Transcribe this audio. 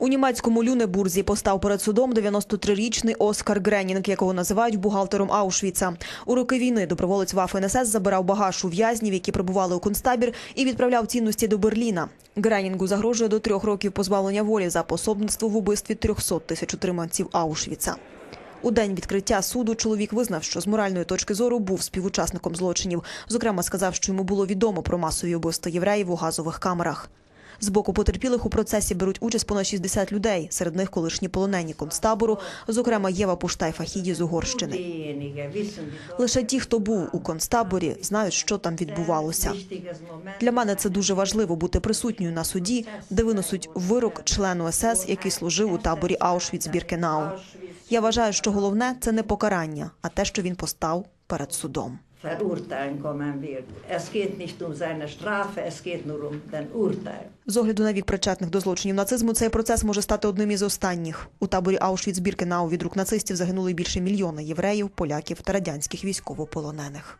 У німецькому Люнебурзі постав перед судом 93-річний Оскар Гренінг, якого називають бухгалтером Аушвіца. У роки війни доброволець СС забирав багаж у в'язнів, які прибували у концтабір, і відправляв цінності до Берліна. Гренінгу загрожує до трьох років позбавлення волі за пособництво в убивстві 300 тисяч утриманців Аушвіца. У день відкриття суду чоловік визнав, що з моральної точки зору був співучасником злочинів. Зокрема, сказав, що йому було відомо про масові вбивства євреїв у газових камерах. З боку потерпілих у процесі беруть участь понад 60 людей, серед них колишні полонені концтабору, зокрема Єва Пуштай Фахіді з Угорщини. Лише ті, хто був у концтаборі, знають, що там відбувалося. Для мене це дуже важливо бути присутньою на суді, де виносуть вирок члену СС, який служив у таборі Аушвіц-Біркенау. Я вважаю, що головне це не покарання, а те, що він постав перед судом. Verurteilen kommen wird. Es geht nicht um. З огляду на вік причетних до злочинів нацизму, цей процес може стати одним із останніх. У таборі Аушвіц-Біркенау від рук нацистів загинули більше мільйона євреїв, поляків та радянських військовополонених.